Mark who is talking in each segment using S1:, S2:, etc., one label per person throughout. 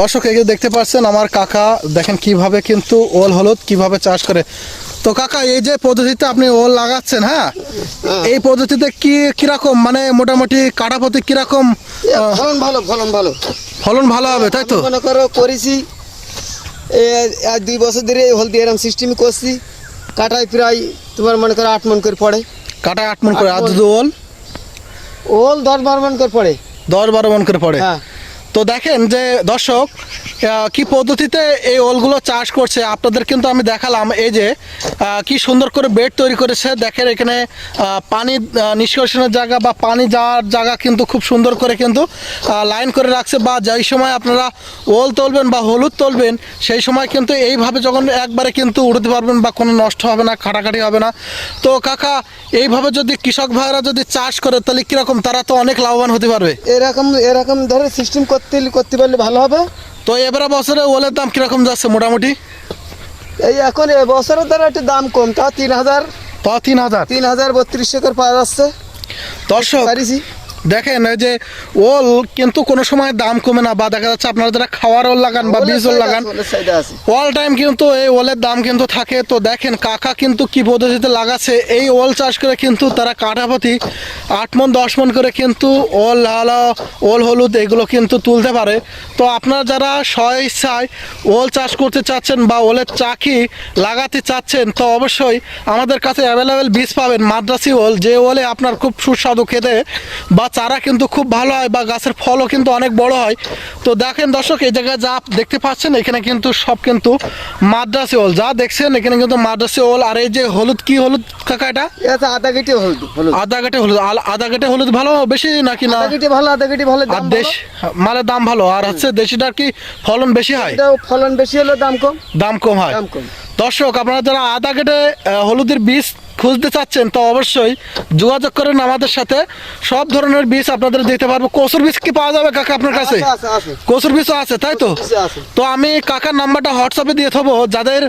S1: দর্শক এগুলো দেখতে পাচ্ছেন আমার কাকা দেখেন কীভাবে কিন্তু ওল হলুদ কীভাবে চাষ করে। তো কাকা এই যে পদ্ধতিতে আপনি ওল লাগাচ্ছেন হ্যাঁ? এই পদ্ধতিতে কি কীরকম মানে মোটামুটি কাটা প্রতি কীরকম
S2: ফলন ভালো ফলন ভালো।
S1: ফলন ভালো হবে তাই তো?
S2: মনে করো করেছি দুই বছর ধরে এই হলদি এরম সিস্টেম করছি। কাটায় প্রায় তোমার মনে করো আট মন করে পড়ে।
S1: কাটায় আট মন করে আর ওল?
S2: ওল দশ বারো মন করে পড়ে।
S1: দশ বারো মন করে পড়ে।
S2: হ্যাঁ।
S1: তো দেখেন যে দর্শক কি পদ্ধতিতে এই ওলগুলো চাষ করছে? আপনাদের কিন্তু আমি দেখালাম এই যে কি সুন্দর করে বেড তৈরি করেছে। দেখেন এখানে পানি নিষ্কাশনের জায়গা বা পানি যাওয়ার জায়গা কিন্তু খুব সুন্দর করে কিন্তু লাইন করে রাখছে বা যেই সময় আপনারা ওল তুলবেন বা হলুদ তুলবেন, সেই সময় কিন্তু এইভাবে যখন একবারে কিন্তু উঠতে পারবেন বা কোনো নষ্ট হবে না, খাটাখাটি হবে না। তো কাকা, এইভাবে যদি কৃষক ভাইরা যদি চাষ করে, তাহলে কীরকম? তারা তো অনেক লাভবান হতে পারবে।
S2: এরকম এরকম ধরে সিস্টেম করতে করতে পারলে ভালো হবে।
S1: তো এবার বছরে ওলের দাম কীরকম যাচ্ছে মোটামুটি?
S2: এই এখন এবছরের দ্বারা একটু দাম কম তা তিন হাজার
S1: তা তিন হাজার।
S2: তিন হাজার বত্রিশ টাকার পাওয়া যাচ্ছে।
S1: দর্শক দেখেন এই যে ওল কিন্তু কোনো সময় দাম কমে না বা দেখা যাচ্ছে আপনারা যারা খাওয়ার ওল লাগান বা বীজ ওল লাগান অল টাইম কিন্তু এই ওলের দাম কিন্তু থাকে। তো দেখেন কাকা কিন্তু কি পদ্ধতিতে লাগাচ্ছে এই ওল চাষ করে কিন্তু তারা কাঠাপতি আট মন দশ মন করে কিন্তু ওল লাল ওল হলুদ এগুলো কিন্তু তুলতে পারে। তো আপনারা যারা স্ব ইচ্ছায় ওল চাষ করতে চাচ্ছেন বা ওলের চাকি লাগাতে চাচ্ছেন তো অবশ্যই আমাদের কাছে অ্যাভেলেবেল বীজ পাবেন মাদ্রাসি ওল। যে ওলে আপনার খুব সুস্বাদু খেতে বা চারা কিন্তু খুব ভালো হয় বা গাছের ফলও কিন্তু অনেক বড় হয়। তো দেখেন দর্শক এই জায়গায় যা দেখতে পাচ্ছেন এখানে কিন্তু সব কিন্তু মাদ্রাসি ওল। যা দেখছেন এখানে কিন্তু মাদ্রাসি ওল। আর এই যে হলুদ কি হলুদ কাকা এটা?
S2: আধা কেটে হলুদ
S1: আধা গাটে হলুদ। আধা গাটে হলুদ ভালো বেশি নাকি না?
S2: আধা ভালো আধা কেটে ভালো
S1: আর দেশ মালের দাম ভালো। আর হচ্ছে দেশিটার কি ফলন বেশি হয়?
S2: ফলন বেশি হলো দাম কম।
S1: দাম কম হয়। দর্শক আপনারা যারা আধা কেটে হলুদের বীজ খুঁজতে চাচ্ছেন তো অবশ্যই যোগাযোগ করেন আমাদের সাথে। সব ধরনের বীজ আপনাদের দিতে পারব। কসুর বীজ কি পাওয়া যাবে কাকা আপনার কাছে। কসুর বীজও আছে তাই তো? তো আমি কাকার নাম্বারটা হোয়াটসঅ্যাপে দিয়ে থবো। যাদের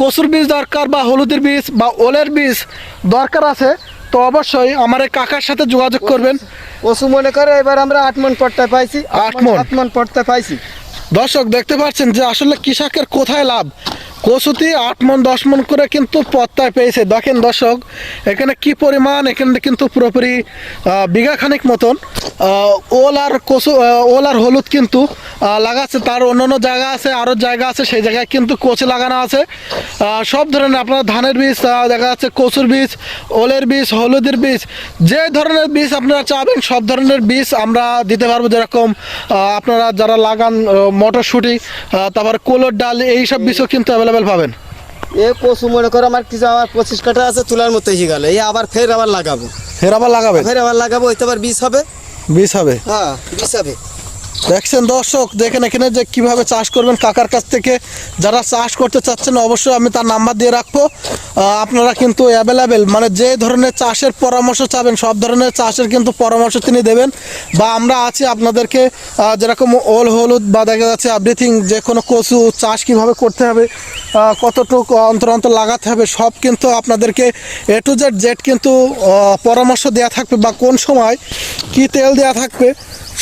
S1: কসুর বীজ দরকার বা হলুদের বীজ বা ওলের বীজ দরকার আছে তো অবশ্যই আমার এই কাকার সাথে যোগাযোগ করবেন।
S2: পশু মনে করে এবার আমরা আট মন পড়তে পাইছি।
S1: আট মণ?
S2: আট মন পড়তে পাইছি।
S1: দর্শক দেখতে পাচ্ছেন যে আসলে কৃষকের কোথায় লাভ? কসুতি আট মন দশ মন করে কিন্তু পত্তায় পেয়েছে। দেখেন দর্শক এখানে কি পরিমাণ এখানে কিন্তু পুরোপুরি আহ, বিঘা খানিক মতন ওল আর আহ, ওল আর হলুদ কিন্তু লাগাচ্ছে। তার অন্য অন্য জায়গা আছে আরও জায়গা আছে সেই জায়গায় কিন্তু কচি লাগানো আছে। সব ধরনের আপনার ধানের বীজ দেখা যাচ্ছে কচুর বীজ ওলের বীজ হলুদের বীজ যে ধরনের বীজ আপনারা চাবেন সব ধরনের বীজ আমরা দিতে পারব যেরকম আপনারা যারা লাগান মটরশুঁটি তারপর কোলোর ডাল এইসব বীজও কিন্তু অ্যাভেলেবেল পাবেন?
S2: এ পশু মনে করো আমার কিছু আবার পঁচিশ কাটা আছে তুলার মতো হয়ে গেল। এই আবার ফের আবার লাগাবো।
S1: ফের আবার লাগাবে
S2: ফের আবার লাগাবো ওইতে আবার বীজ হবে।
S1: বীজ হবে?
S2: হ্যাঁ বীজ হবে।
S1: দেখছেন দর্শক, দেখেন এখানে যে কীভাবে চাষ করবেন কাকার কাছ থেকে। যারা চাষ করতে চাচ্ছেন, অবশ্যই আমি তার নাম্বার দিয়ে রাখব। আপনারা কিন্তু অ্যাভেলেবেল মানে যে ধরনের চাষের পরামর্শ চাবেন, সব ধরনের চাষের কিন্তু পরামর্শ তিনি দেবেন। বা আমরা আছি আপনাদেরকে যেরকম ওল, হলুদ বা দেখা যাচ্ছে এভরিথিং যে কোনো কচু চাষ কীভাবে করতে হবে কতটুকু অন্তর অন্তর লাগাতে হবে, সব কিন্তু আপনাদেরকে এ টু জেড জেড কিন্তু পরামর্শ দেওয়া থাকবে বা কোন সময় কি তেল দেওয়া থাকবে।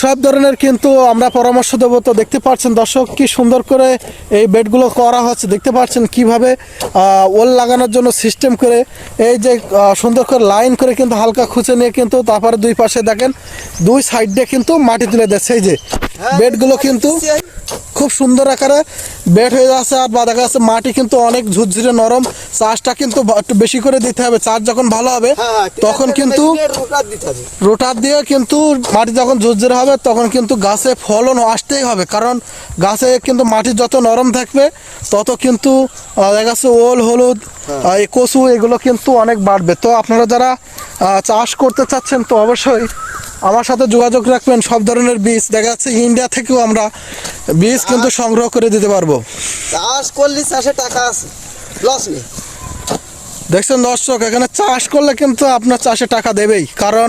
S1: সব ধরনের কিন্তু আমরা পরামর্শ দেবো। তো দেখতে পাচ্ছেন দর্শক কি সুন্দর করে এই বেডগুলো করা হচ্ছে। দেখতে পাচ্ছেন কীভাবে ওল লাগানোর জন্য সিস্টেম করে এই যে সুন্দর করে লাইন করে কিন্তু হালকা খুঁজে নিয়ে কিন্তু তারপরে দুই পাশে দেখেন দুই সাইড দিয়ে কিন্তু মাটি তুলে দিচ্ছে। সেই যে বেডগুলো কিন্তু খুব সুন্দর আকারে বেড হয়ে যাচ্ছে আর বা দেখা যাচ্ছে মাটি কিন্তু অনেক ঝুরঝুরে নরম। চাষটা কিন্তু একটু বেশি করে দিতে হবে। চাষ যখন ভালো হবে
S2: হ্যাঁ,
S1: তখন কিন্তু
S2: রোটার
S1: দিয়ে কিন্তু মাটি যখন ঝুরঝুরে হবে তখন কিন্তু গাছে ফলন আসতেই হবে। কারণ গাছে কিন্তু মাটি যত নরম থাকবে তত কিন্তু দেখা যাচ্ছে ওল হলুদ এই কচু এগুলো কিন্তু অনেক বাড়বে। তো আপনারা যারা চাষ করতে চাচ্ছেন তো অবশ্যই আমার সাথে যোগাযোগ রাখবেন, সব ধরনের বীজ। দেখা যাচ্ছে ইন্ডিয়া থেকেও আমরা বীজ কিন্তু সংগ্রহ করে দিতে পারব।
S2: চাষ করলে চাষে টাকা আছে। লস নেই।
S1: দেখছেন দর্শক এখানে চাষ করলে কিন্তু আপনার চাষে টাকা দেবেই। কারণ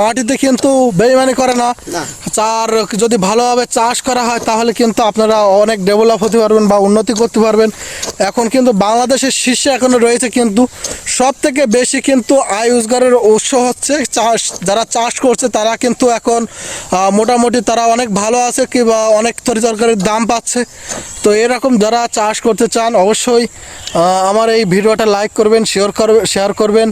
S1: মাটিতে কিন্তু বেইমানি করে না। চার যদি ভালোভাবে চাষ করা হয় তাহলে কিন্তু আপনারা অনেক ডেভেলপ হতে পারবেন বা উন্নতি করতে পারবেন। এখন কিন্তু বাংলাদেশের শীর্ষে এখনও রয়েছে কিন্তু সব থেকে বেশি কিন্তু আয় রোজগারের উৎস হচ্ছে চাষ। যারা চাষ করছে তারা কিন্তু এখন মোটামুটি তারা অনেক ভালো আছে কিংবা অনেক তরি তরকারির দাম পাচ্ছে। তো এরকম যারা চাষ করতে চান অবশ্যই আমার এই ভিডিওটা লাইক করবেন শেয়ার করবেন শেয়ার করবেন।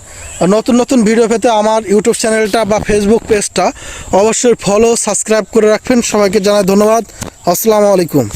S1: নতুন নতুন ভিডিও পেতে আমার ইউটিউব চ্যানেলটা বা ফেসবুক পেজটা অবশ্যই ফলো সাবস্ক্রাইব করে রাখবেন। সবাইকে জানাই ধন্যবাদ। আসসালামু আলাইকুম।